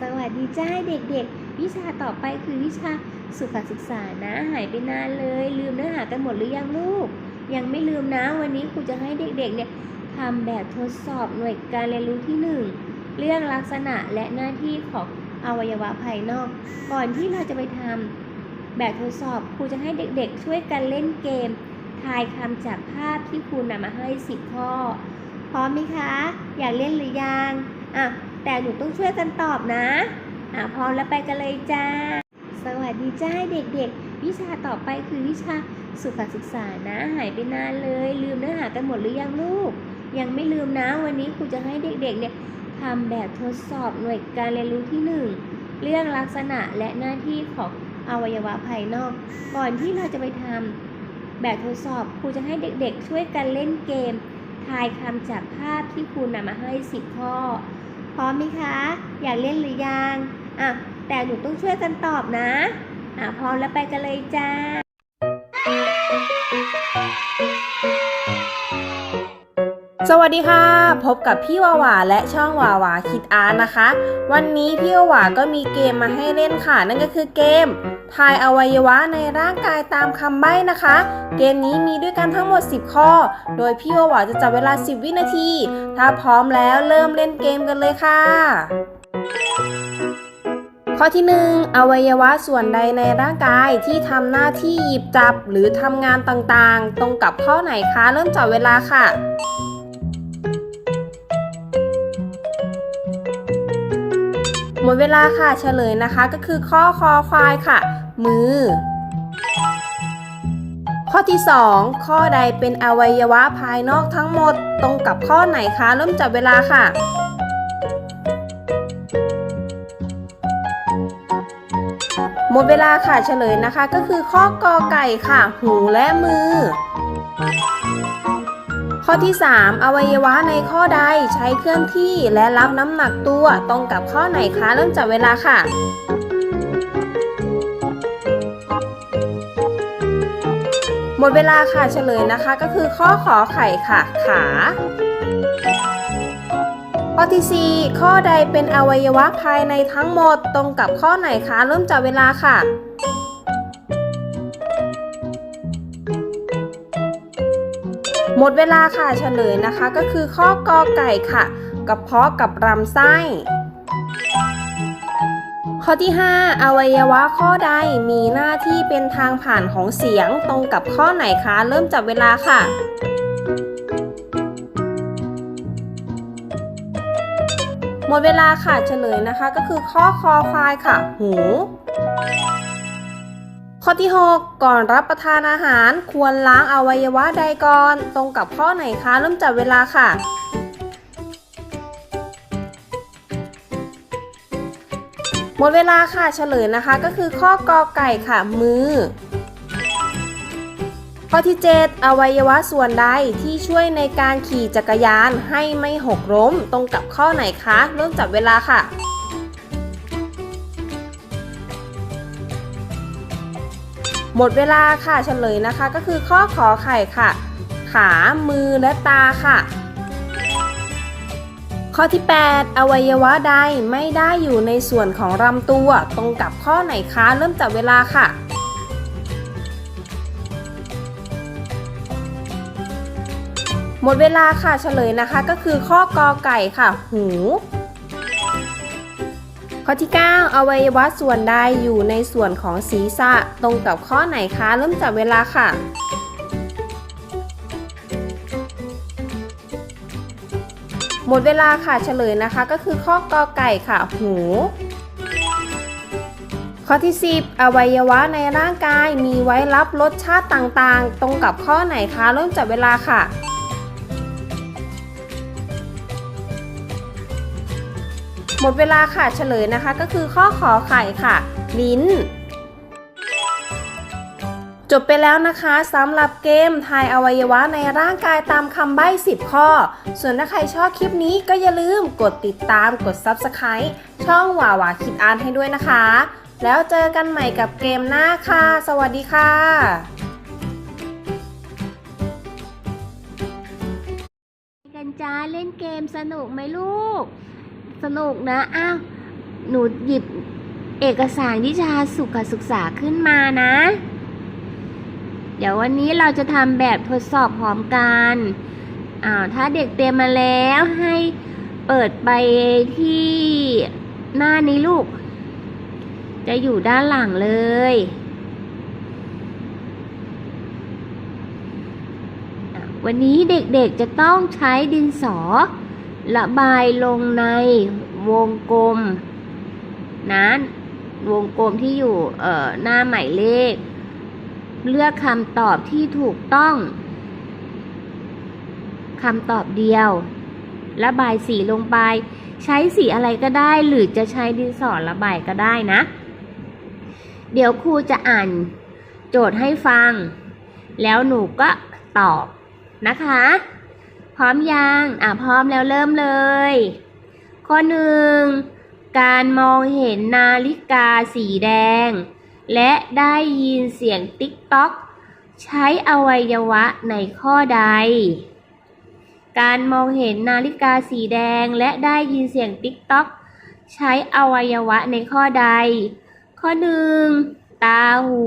สวัสดีจ้าเด็กๆ วิชาต่อไปคือวิชาสุขศึกษานะ หายไปนานเลย ลืมเนื้อหากันหมดหรือยังลูก ยังไม่ลืมนะ วันนี้ครูจะให้เด็กๆเนี่ยทำแบบทดสอบหน่วยการเรียนรู้ที่หนึ่งเรื่องลักษณะและหน้าที่ของอวัยวะภายนอก ก่อนที่เราจะไปทำแบบทดสอบครูจะให้เด็กๆ ช่วยกันเล่นเกม ทายคำจากภาพที่ครูนำมาให้สิบข้อ พร้อมไหมคะ อยากเล่นหรือยังอะ แต่หนูต้องช่วยกันตอบนะอะพร้อมแล้วไปกันเลยจ้า สวัสดีจ้าเด็กๆ วิชาต่อไปคือวิชาสุขศึกษานะ หายไปนานเลย ลืมเนื้อหากันหมดหรือยังลูก ยังไม่ลืมนะ วันนี้ครูจะให้เด็กๆเนี่ยทำแบบทดสอบหน่วยการเรียนรู้ที่หนึ่งเรื่องลักษณะและหน้าที่ของอวัยวะภายนอก ก่อนที่เราจะไปทำแบบทดสอบครูจะให้เด็กๆ ช่วยกันเล่นเกม ทายคำจากภาพที่ครูนำมาให้สิบข้อ ร้อมไหมคะ อยากเล่นหรือยังอะแต่หนูต้องช่วยกันตอบนะอะพร้อมแล้วไปกันเลยจ้าสวัสดีค่ะ พบกับพี่วาวาและช่องวาวาคิดอาร์นะคะ วันนี้พี่วาวาก็มีเกมมาให้เล่นค่ะ นั่นก็คือเกม ทายอวัยวะในร่างกายตามคำใบ้นะคะ เกมนี้มีด้วยกันทั้งหมด 10 ข้อ โดยพี่วาวาจะจับเวลา 10 วินาที ถ้าพร้อมแล้วเริ่มเล่นเกมกันเลยค่ะ ข้อที่ 1 อวัยวะส่วนใดในร่างกายที่ทำหน้าที่หยิบจับหรือทำงานต่างๆ ตรงกับข้อไหนคะ เริ่มจับเวลาค่ะหมดเวลาค่ะเฉลยนะคะก็คือข้อคอควายค่ะ มือ ข้อที่ 2 ข้อใดเป็นอวัยวะภายนอกทั้งหมด ตรงกับข้อไหนคะ เริ่มจับเวลาค่ะหมดเวลาค่ะเฉลยนะคะก็คือข้อกอไก่ค่ะ หูและมือ ข้อที่ 3 อวัยวะในข้อใดใช้เคลื่อนที่และรับน้ำหนักตัวตรงกับข้อไหนคะ เริ่มจับเวลาค่ะ หมดเวลาค่ะเฉลยนะคะ ก็คือข้อขอไข่ค่ะขาข้อที่ 4 ข้อใดเป็นอวัยวะภายในทั้งหมดตรงกับข้อไหนคะ เริ่มจับเวลาค่ะ หมดเวลาค่ะเฉลยนะคะก็คือข้อกอไก่ค่ะ กระเพาะกับลำไส้ ข้อที่ 5 อวัยวะข้อใดมีหน้าที่เป็นทางผ่านของเสียงตรงกับข้อไหนคะ เริ่มจับเวลาค่ะ หมดเวลาค่ะเฉลยนะคะ ก็คือข้อคอควายค่ะ หู ข้อที่ 6 ก่อนรับประทานอาหารควรล้างอวัยวะใดก่อน ตรงกับข้อไหนคะ เริ่มจับเวลาค่ะ หมดเวลาค่ะเฉลยนะคะก็คือข้อกอไก่ค่ะ มือ ข้อที่ 7 อวัยวะส่วนใดที่ช่วยในการขี่จักรยานให้ไม่หกล้ม ตรงกับข้อไหนคะ เริ่มจับเวลาค่ะหมดเวลาค่ะเฉลยนะคะก็คือข้อขอไข่ค่ะ ขา มือและตาค่ะ ข้อที่ 8 อวัยวะใดไม่ได้อยู่ในส่วนของลำตัว ตรงกับข้อไหนคะเริ่มจับเวลาค่ะ หมดเวลาค่ะเฉลยนะคะก็คือข้อกอไก่ค่ะ หู ข้อที่ 9 อวัยวะส่วนใดอยู่ในส่วนของศีรษะ ตรงกับข้อไหนคะเริ่มจับเวลาค่ะ หมดเวลาค่ะเฉลยนะคะ ก็คือข้อกอไก่ค่ะ หู ข้อที่ 10 อวัยวะในร่างกายมีไว้รับรสชาติต่างๆ ตรงกับข้อไหนคะเริ่มจับเวลาค่ะหมดเวลาค่ะเฉลยนะคะก็คือข้อขอไข่ค่ะ ลิ้น จบไปแล้วนะคะสำหรับเกมทายอวัยวะในร่างกายตามคำใบ้ 10 ข้อ ส่วนถ้าใครชอบคลิปนี้ก็อย่าลืมกดติดตามกด Subscribe ช่องหวาวาคิดอ่านให้ด้วยนะคะ แล้วเจอกันใหม่กับเกมหน้าค่ะ สวัสดีค่ะกันจ้าเล่นเกมสนุกไหมลูก สนุกนะ อ้าว หนูหยิบเอกสารวิชาสุขศึกษาขึ้นมานะ เดี๋ยววันนี้เราจะทำแบบทดสอบพร้อมกันอ่าถ้าเด็กเตรียมมาแล้วให้เปิดไปที่หน้านี้ลูก จะอยู่ด้านหลังเลย วันนี้เด็กๆจะต้องใช้ดินสอ ระบายลงในวงกลมนั้นวงกลมที่อยู่หน้าหมายเลข เลือกคำตอบที่ถูกต้องคำตอบเดียว ระบายสีลงไป ใช้สีอะไรก็ได้หรือจะใช้ดินสอระบายก็ได้นะ เดี๋ยวครูจะอ่านโจทย์ให้ฟัง แล้วหนูก็ตอบนะคะ พร้อมยังอะพร้อมแล้วเริ่มเลย ข้อหนึ่งการมองเห็นนาฬิกาสีแดง และได้ยินเสียงติ๊กต๊อก ใช้อวัยวะในข้อใด การมองเห็นนาฬิกาสีแดงและได้ยินเสียงติ๊กต๊อก ใช้อวัยวะในข้อใด ข้อหนึ่งตาหู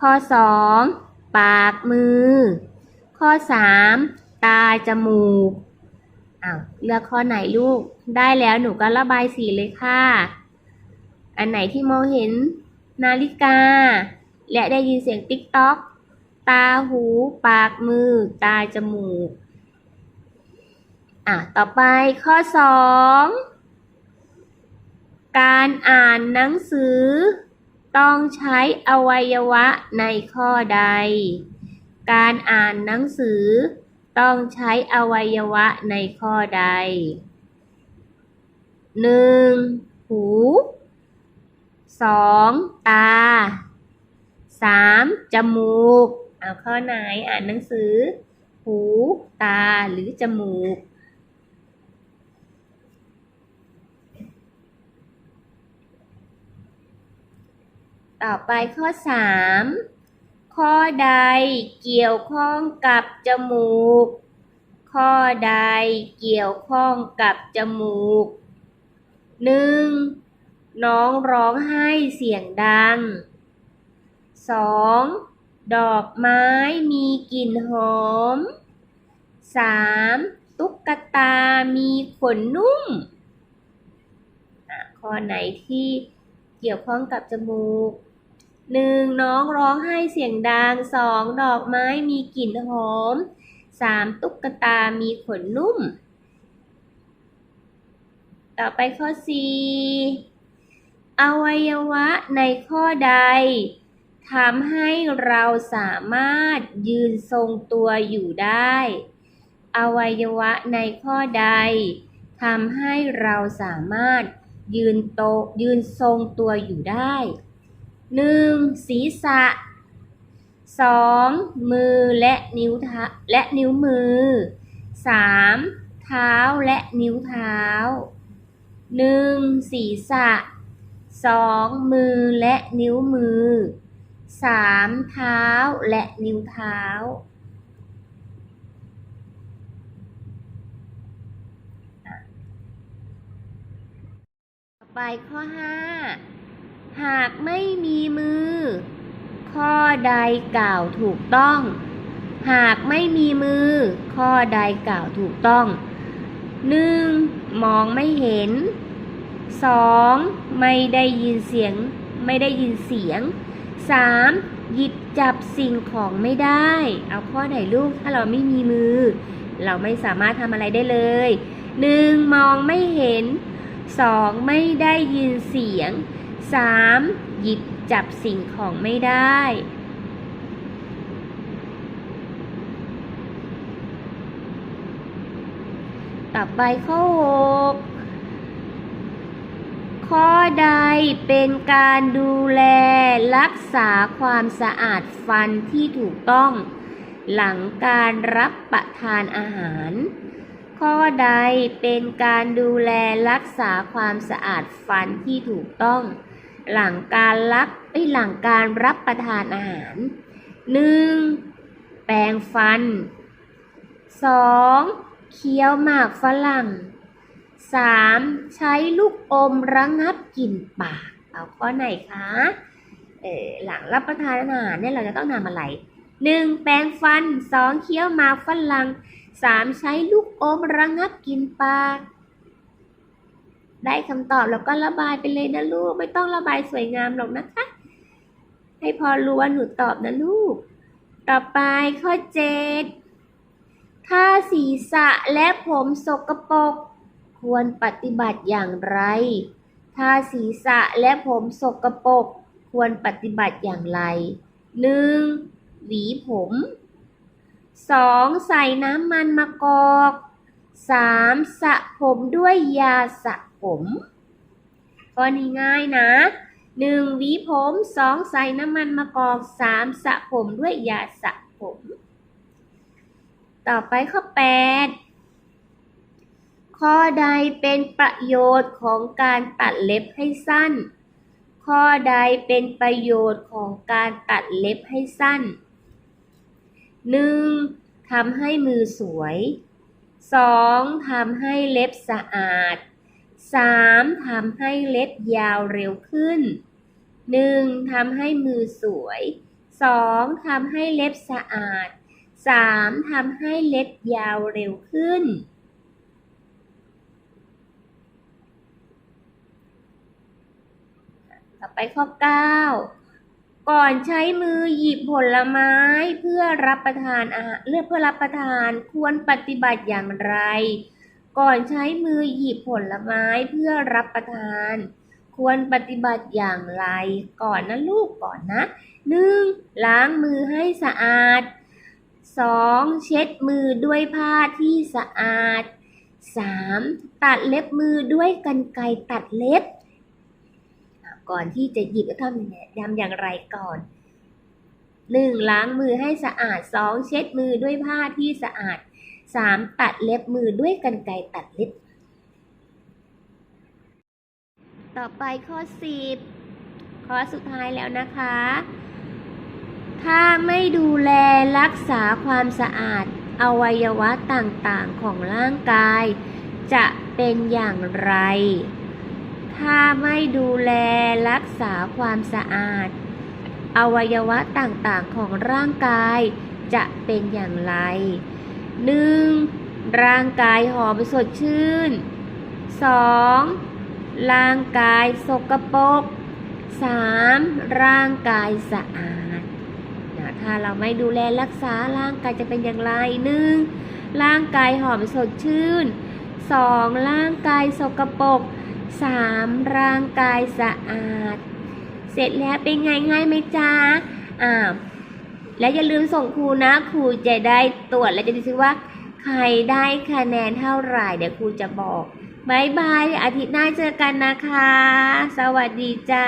ข้อสองปากมือ ข้อสามตาจมูกอ้าวเลือกข้อไหนลูกได้แล้วหนูก็ระบายสีเลยค่ะ อันไหนที่มองเห็น นาฬิกา และได้ยินเสียงติ๊กต๊อก ตาหู ปากมือ ตาจมูก อะ ต่อไปข้อสองการอ่านหนังสือ ต้องใช้อวัยวะในข้อใด การอ่านหนังสือ ต้องใช้อวัยวะในข้อใดหนึ่งหู สองตาสามจมูก เอาข้อไหนอ่านหนังสือ หู ตาหรือจมูก ต่อไปข้อสามข้อใดเกี่ยวข้องกับจมูก ข้อใดเกี่ยวข้องกับจมูกหนึ่ง น้องร้องไห้เสียงดังสองดอกไม้มีกลิ่นหอมสามตุ๊กตามีขนนุ่ม ข้อไหนที่เกี่ยวข้องกับจมูกหนึ่งน้องร้องไห้เสียงดังสองดอกไม้มีกลิ่นหอมสามตุ๊กตามีขนนุ่ม ต่อไปข้อสี่ อวัยวะในข้อใดทำให้เราสามารถยืนทรงตัวอยู่ได้ อวัยวะในข้อใดทำให้เราสามารถยืนโตยืนทรงตัวอยู่ได้หนึ่งศีรษะสองมือและนิ้วเท้าและนิ้วมือสามเท้าและนิ้วเท้าหนึ่งศีรษะ สองมือและนิ้วมือสามเท้าและนิ้วเท้า ต่อไปข้อห้าหากไม่มีมือ ข้อใดกล่าวถูกต้อง หากไม่มีมือ ข้อใดกล่าวถูกต้องหนึ่งมองไม่เห็น องไม่ได้ยินเสียง ไม่ได้ยินเสียงสามหยิบจับสิ่งของไม่ได้ เอาข้อไหนลูกถ้าเราไม่มีมือ เราไม่สามารถทำอะไรได้เลยหนึ่งมองไม่เห็นสองไม่ได้ยินเสียงสามหยิบจับสิ่งของไม่ได้ต่อไปข้อหก ข้อใดเป็นการดูแลรักษาความสะอาดฟันที่ถูกต้อง หลังการรับประทานอาหาร ข้อใดเป็นการดูแลรักษาความสะอาดฟันที่ถูกต้อง หลังการรับหลังการรับประทานอาหารหนึ่งแปรงฟันสองเคี้ยวหมากฝรั่ง สามใช้ลูกอมระงับกลิ่นปาก เอาข้อไหนคะเออหลังรับประทานอาหารเนี่ยเราจะต้องทำอะไรหนึ่งแปรงฟันสองเคี้ยวมาฝรั่งสามใช้ลูกอมระงับกลิ่นปาก ได้คำตอบแล้วก็ระบายไปเลยนะลูก ไม่ต้องระบายสวยงามหรอกนะคะ ให้พอรู้ว่าหนูตอบนะลูก ต่อไปข้อเจ็ดถ้าศีรษะและผมสกปรก ควรปฏิบัติอย่างไรถ้าศีรษะและผมสกปรกควรปฏิบัติอย่างไรหนึ่งหวีผมสองใส่น้ำมันมะกอกสามสระผมด้วยยาสระผมข้อนี้ง่ายนะหนึ่งหวีผมสองใส่น้ำมันมะกอกสามสระผมด้วยยาสระผม ต่อไปข้อแปด ข้อใดเป็นประโยชน์ของการตัดเล็บให้สั้น ข้อใดเป็นประโยชน์ของการตัดเล็บให้สั้น 1. ทำให้มือสวย 2. ทำให้เล็บสะอาด 3. ทำให้เล็บยาวเร็วขึ้น 1. ทำให้มือสวย 2. ทำให้เล็บสะอาด 3. ทำให้เล็บยาวเร็วขึ้น ต่อไปข้อ 9 ก่อนใช้มือหยิบผลไม้เพื่อรับประทานอาหารเลือกเพื่อรับประทานควรปฏิบัติอย่างไร ก่อนใช้มือหยิบผลไม้เพื่อรับประทาน ควรปฏิบัติอย่างไร ก่อนนะลูกก่อนนะหนึ่งล้างมือให้สะอาดสองเช็ดมือด้วยผ้าที่สะอาดสามตัดเล็บมือด้วยกรรไกรตัดเล็บ ก่อนที่จะหยิบก็ทำยังไงทำอย่างไรก่อนหนึ่งล้างมือให้สะอาดสองเช็ดมือด้วยผ้าที่สะอาดสามตัดเล็บมือด้วยกรรไกรตัดเล็บ ต่อไปข้อสิบข้อสุดท้ายแล้วนะคะ ถ้าไม่ดูแลรักษาความสะอาดอวัยวะต่างๆของร่างกาย จะเป็นอย่างไร ถ้าไม่ดูแลรักษาความสะอาด อวัยวะต่างๆของร่างกายจะเป็นอย่างไร 1. ร่างกายหอมสดชื่น 2. ร่างกายสกปรก 3. ร่างกายสะอาดนะถ้าเราไม่ดูแลรักษาร่างกายจะเป็นอย่างไร 1. ร่างกายหอมสดชื่น 2. ร่างกายสกปรก 3. ร่างกายสะอาด เสร็จแล้วเป็นไงง่ายไหมจ๊ะอ่าและอย่าลืมส่งครูนะครูจะได้ตรวจและจะดูซิว่า ใครได้คะแนนเท่าไหร่เดี๋ยวครูจะบอกบายบายอาทิตย์หน้าเจอกันนะคะ สวัสดีจ้า